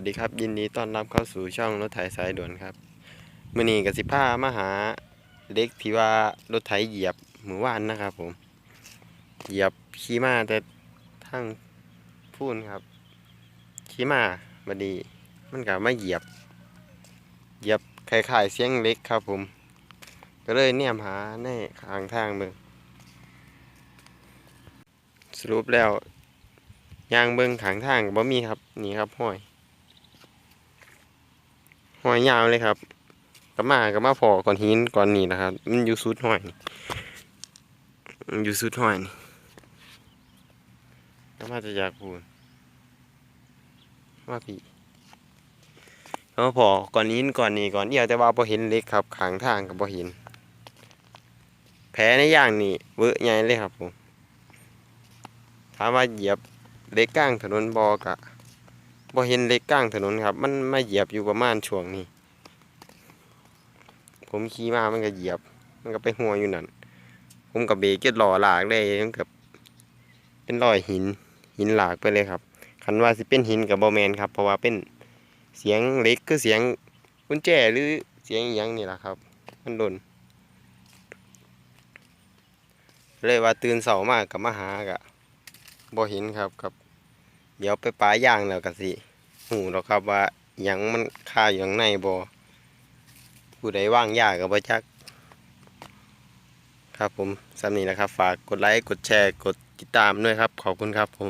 วัสดีครับยินดีต้อนรับเข้าสู่ช่องรถไถสายด่วนครับมื่อนี้กับสิผ้ามาหาเล็กที่ว่ารถไถเหยียบหมือว่านนะครับผม เหยียบขี่มาแต่ทั้งพูนครับขี่มาบดีมันกับไมาเหยียบ เหยียบคล้ายๆเสียงเล็กครับผม ก็เลยเนี่ยมหาในข้างทางเบิ่งสรุปแล้วยางเบิ่งขางทางก็บ่มีครับนี่ครับห้อย หอยยาวเลยครับก็มาก็มาพอก่อนหินก่อนนี่นะครับ มันอยู่สุดหอยมันอยู่สุดหอยนี่ก็มาจะอยากพูดว่าพี่ก็มาพอก่อนหินก่อนนี่ก่อนเดียวแต่ว่าพอเห็นเล็กครับขางทางก็พอเห็นแผลในย่างนี่เวอะใหญ่เลยครับผมถามว่าเหยียบเล็กก้างถนนบอกะ บ่เห็นเล็กกลางถนนครับ มันมาเหยียบอยู่ประมาณช่วงนี้ ผมขี่มามันก็เหยียบ มันก็ไปหัวอยู่นั่น ผมกับเบรกก็หล่อหลากเลยมันกับ เป็นรอยหินหินหลากไปเลยครับคันว่าสิเป็นหินกับบอแมนครับ เพราะว่าเป็นเสียงเล็กคือเสียงกุญแจหรือเสียงยังนี่แหละครับ มันโดนเลยว่าตื่นเสามากกับมาหากะบ่เห็นครับกับ เดี๋ยวไปปลาย่างแล้วก็สิหูหรอกครับว่ายังมันคาอยู่ข้างในบ่ผู้ใดว่างยากก็บ่จัก ครับผมสำนี้นะครับ ฝากกดไลค์กดแชร์กดติดตามด้วยครับ ขอบคุณครับผม